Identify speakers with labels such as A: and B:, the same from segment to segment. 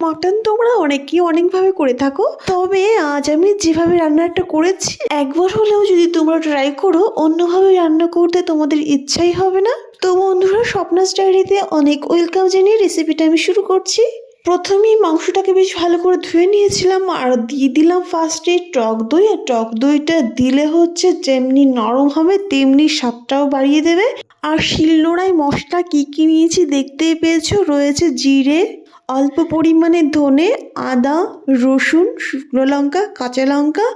A: Mutton তোমরা অনেকেই অনেকভাবে করে থাকো। তবে আজ আমি যেভাবে রান্নাটা করেছি একবার হলেও যদি তোমরা ট্রাই করো, অন্যভাবে রান্না করতে তোমাদের ইচ্ছাই হবে না। তো বন্ধুরা, স্বপ্নাস ডায়েরিতে অনেক ওয়েলকাম জানিয়ে রেসিপিটা আমি শুরু করছি। প্রথমেই মাংসটাকে বেশ ভালো করে ধুয়ে নিয়েছিলাম আর দিয়ে দিলাম ফার্স্টে টক দই। আর টক দইটা দিলে হচ্ছে যেমনি নরম হবে, তেমনি স্বাদটাও বাড়িয়ে দেবে। আর শিলনোড়ায় মশলা কী কী নিয়েছি দেখতেই পেয়েছ? রয়েছে জিরে অল্প পরিমাণে ধনে, আদা, রসুন, শুকনো লঙ্কা, কাঁচা লঙ্কা,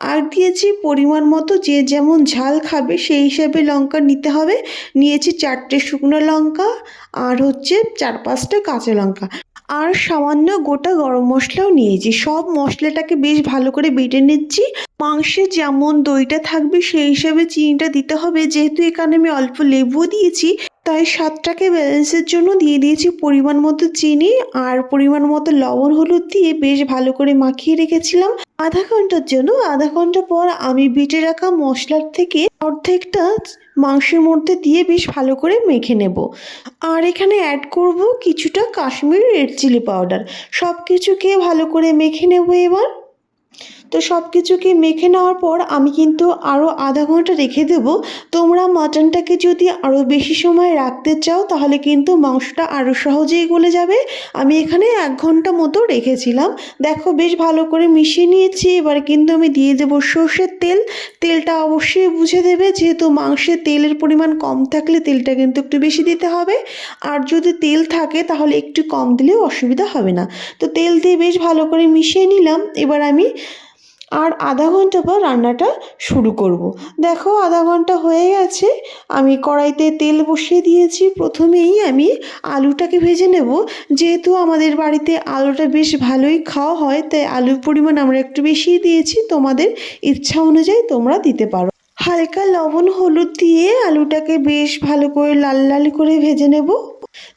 A: আর দিয়েছি পরিমাণ মতো যে যেমন ঝাল খাবে সেই হিসাবে লঙ্কা নিতে হবে। নিয়েছি চারটে শুকনো লঙ্কা আর হচ্ছে চার পাঁচটা কাঁচা লঙ্কা। আর সামান্য গোটা গরম মশলাও নিয়েছি। সব মশলাটাকে বেশ ভালো করে বেটে নিচ্ছি। মাংসে যেমন দইটা থাকবে সেই হিসাবে চিনিটা দিতে হবে। যেহেতু এখানে আমি অল্প লেবু দিয়েছি তাই স্বাদটাকে ব্যালেন্সের জন্য দিয়ে দিয়েছি পরিমাণ মতো চিনি আর পরিমাণ মতো লবণ, হলুদ দিয়ে বেশ ভালো করে মাখিয়ে রেখেছিলাম। আধা ঘণ্টার জন্য, আধা ঘণ্টা পর আমি বেটে রাখা মশলার থেকে অর্ধেকটা মাংসের মধ্যে দিয়ে বেশ ভালো করে মেখে নেব। আর এখানে অ্যাড করব কিছুটা কাশ্মীরি রেড চিলি পাউডার সব কিছুকে ভালো করে মেখে নেব এবার। তো সব কিছুকে মেখে নেওয়ার পর আমি কিন্তু আরও আধা ঘণ্টা রেখে দেবো। তোমরা মাটনটাকে যদি আরও বেশি সময় রাখতে চাও, তাহলে কিন্তু মাংসটা আরও সহজেই গলে যাবে। আমি এখানে এক ঘণ্টা মতো রেখেছিলাম। দেখো বেশ ভালো করে মিশিয়ে নিয়েছি। এবার কিন্তু আমি দিয়ে দেবো সর্ষের তেল। তেলটা অবশ্যই বুঝে দেবে, যেহেতু মাংসের তেলের পরিমাণ কম থাকলে তেলটা কিন্তু একটু বেশি দিতে হবে। আর যদি তেল থাকে, তাহলে একটু কম দিলেও অসুবিধা হবে না। তো তেল দিয়ে বেশ ভালো করে মিশিয়ে নিলাম। এবার আমি আর আধা ঘণ্টা পর রান্নাটা শুরু করব। দেখো আধা ঘণ্টা হয়ে গেছে, আমি কড়াইতে তেল বসিয়ে দিয়েছি। প্রথমেই আমি আলুটাকে ভেজে নেব। যেহেতু আমাদের বাড়িতে আলুটা বেশ ভালোই খাওয়া হয়, তাই আলুর পরিমাণ আমরা একটু বেশি দিয়েছি। তোমাদের ইচ্ছা অনুযায়ী তোমরা দিতে পারো। হালকা লবণ হলুদ দিয়ে আলুটাকে বেশ ভালো করে লাল লাল করে ভেজে নেব।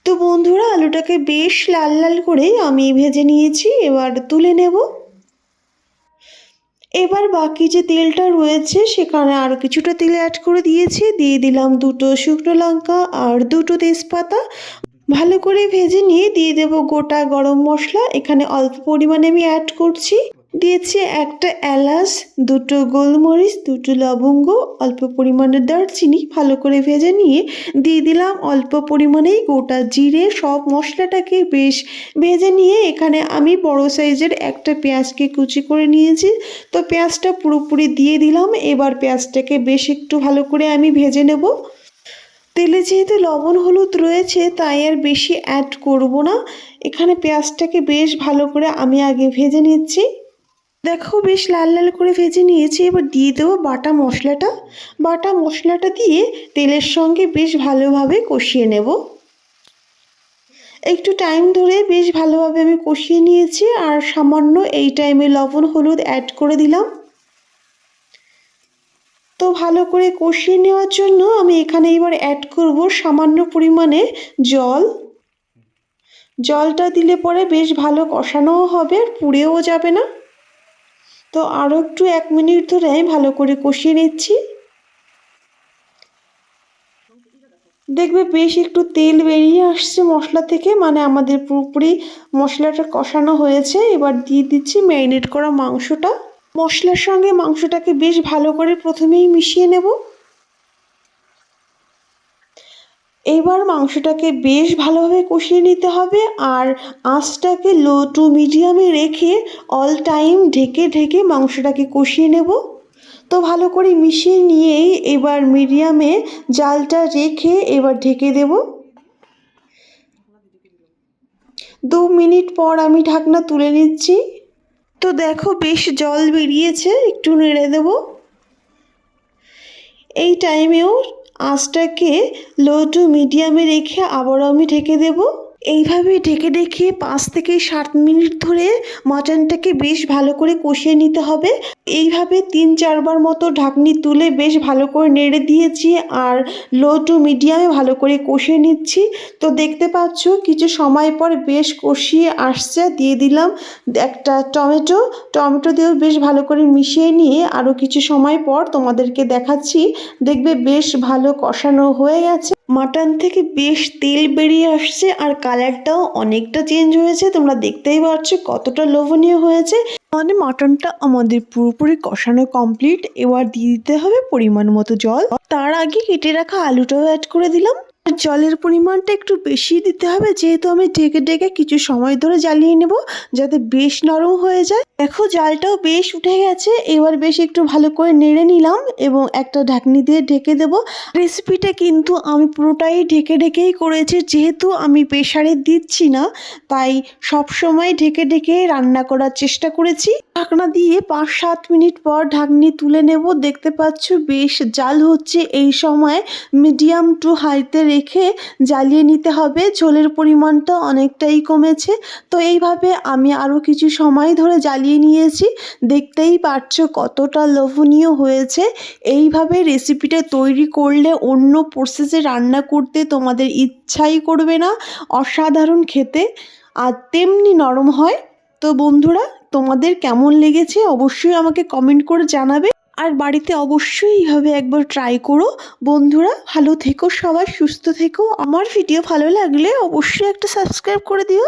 A: তো বন্ধুরা, আলুটাকে বেশ লাল লাল করে আমি ভেজে নিয়েছি। এবার তুলে নেব। এবার বাকি যে তেলটা রয়েছে সেখানে আরও কিছুটা তেল অ্যাড করে দিয়েছি। দিয়ে দিলাম দুটো শুকনো লঙ্কা আর দুটো তেজপাতা। ভালো করে ভেজে নিয়ে দিয়ে দেব গোটা গরম মশলা। এখানে অল্প পরিমাণে আমি অ্যাড করছি। দিয়েছি একটা এলাচ, দুটো গোলমরিচ, দুটো লবঙ্গ, অল্প পরিমাণে দারচিনি ভালো করে ভেজে নিয়ে দিয়ে দিলাম। অল্প পরিমাণেই গোটা জিরে সব মশলাটাকে বেশ ভেজে নিয়ে এখানে আমি বড় সাইজের একটা পেঁয়াজকে কুচি করে নিয়েছি। তো পেঁয়াজটা পুরোপুরি দিয়ে দিলাম। এবার পেঁয়াজটাকে বেশ একটু ভালো করে আমি ভেজে নেব। তেলে যেহেতু লবণ হলুদ রয়েছে, তাই আর বেশি অ্যাড করব না। এখানে পেঁয়াজটাকে বেশ ভালো করে আমি আগে ভেজে নিচ্ছি। দেখো, বেশ লাল লাল করে ভেজে নিয়েছি। এবার দিয়ে দেবো বাটা মশলাটা। বাটা মশলাটা দিয়ে তেলের সঙ্গে বেশ ভালোভাবে কষিয়ে নেব। একটু টাইম ধরে বেশ ভালোভাবে আমি কষিয়ে নিয়েছি আর সামান্য এই টাইমে লবণ, হলুদ অ্যাড করে দিলাম। তো ভালো করে কষিয়ে নেওয়ার জন্য আমি এখানে এবার অ্যাড করব সামান্য পরিমাণে জল। জলটা দিলে পরে বেশ ভালো কষানোও হবে আর পুড়েও যাবে না। তো আরও একটু এক মিনিট ধরে ভালো করে কষিয়ে নিচ্ছি। দেখবে বেশ একটু তেল বেরিয়ে আসছে মশলা থেকে মানে আমাদের পুরোপুরি মশলাটা কষানো হয়েছে। এবার দিয়ে দিচ্ছি ম্যারিনেট করা মাংসটা। মশলার সঙ্গে মাংসটাকে বেশ ভালো করে প্রথমেই মিশিয়ে নেব। এবার মাংসটাকে বেশ ভালোভাবে কষিয়ে নিতে হবে আর আঁচটাকে লো টু মিডিয়ামে রেখে অল টাইম ঢেকে ঢেকে মাংসটাকে কষিয়ে নেব। তো ভালো করে মিশিয়ে নিয়েই এবার মিডিয়ামে জালটা রেখে এবার ঢেকে দেব। দু মিনিট পর আমি ঢাকনা তুলে নিচ্ছি। তো দেখো বেশ জল বেরিয়েছে, একটু নেড়ে দেব। এই টাইমেও আঁচটাকে লো টু মিডিয়ামে রেখে আবারও আমি ঢেকে দেবো। এইভাবে ঢেকে ঢেকে পাঁচ থেকে সাত মিনিট ধরে মাটনটাকে বেশ ভালো করে কষিয়ে নিতে হবে। এইভাবে তিন চারবার মতো ঢাকনি তুলে বেশ ভালো করে নেড়ে দিয়েছি আর লো টু মিডিয়ামে ভালো করে কষিয়ে নিচ্ছি। তো দেখতে পাচ্ছ কিছু সময় পর বেশ কষিয়ে আসছে, দিয়ে দিলাম একটা টমেটো। টমেটো দিয়েও বেশ ভালো করে মিশিয়ে নিয়ে আরও কিছু সময় পর তোমাদেরকে দেখাচ্ছি। দেখবে বেশ ভালো কষানো হয়ে গেছে। মাটন থেকে বেশ তেল বেরিয়ে আসছে আর কালারটাও অনেকটা চেঞ্জ হয়েছে। তোমরা দেখতেই পাচ্ছ কতটা লোভনীয় হয়েছে। মানে মাটনটা আমাদের পুরোপুরি কষানো কমপ্লিট এবার দিয়ে দিতে হবে পরিমাণ মতো জল। তার আগে কেটে রাখা আলুটাও অ্যাড করে দিলাম। আর জলের পরিমাণটা একটু বেশি দিতে হবে, যেহেতু আমি ঢেকে ঢেকে কিছু সময় ধরে জ্বালিয়ে নেব যাতে বেশ নরম হয়ে যায়। দেখো জালটাও বেশ উঠে গেছে, এবার বেশ একটু ভালো করে নেড়ে নিলাম এবং একটা ঢাকনি দিয়ে ঢেকে দেব। রেসিপিটা কিন্তু আমি পুরোটাই ঢেকে ঢেকেই করেছি, যেহেতু আমি প্রেশারে দিচ্ছি না, তাই সব সময় ঢেকে ঢেকে রান্না করার চেষ্টা করেছি। ঢাকনা দিয়ে পাঁচ সাত মিনিট পর ঢাকনি তুলে নেব, দেখতে পাচ্ছ বেশ জাল হচ্ছে এই সময়। মিডিয়াম টু হাইতে রেখে জ্বালিয়ে নিতে হবে। ঝোলের পরিমাণটা অনেকটাই কমেছে। তো এইভাবে আমি আরও কিছু সময় ধরে জ্বালিয়ে নিয়েছি। দেখতেই পাচ্ছ কতটা লোভনীয় হয়েছে। এইভাবে রেসিপিটা তৈরি করলে অন্য প্রসেসে রান্না করতে তোমাদের ইচ্ছাই করবে না, অসাধারণ খেতে। আর তেমনি নরম হয়। তো বন্ধুরা, তোমাদের কেমন লেগেছে অবশ্যই আমাকে কমেন্ট করে জানাবে। আর বাড়িতে অবশ্যই এইভাবে একবার ট্রাই করো। বন্ধুরা, ভালো থেকো সবাই, সুস্থ থেকো। আমার ভিডিও ভালো লাগলে অবশ্যই একটা সাবস্ক্রাইব করে দিও।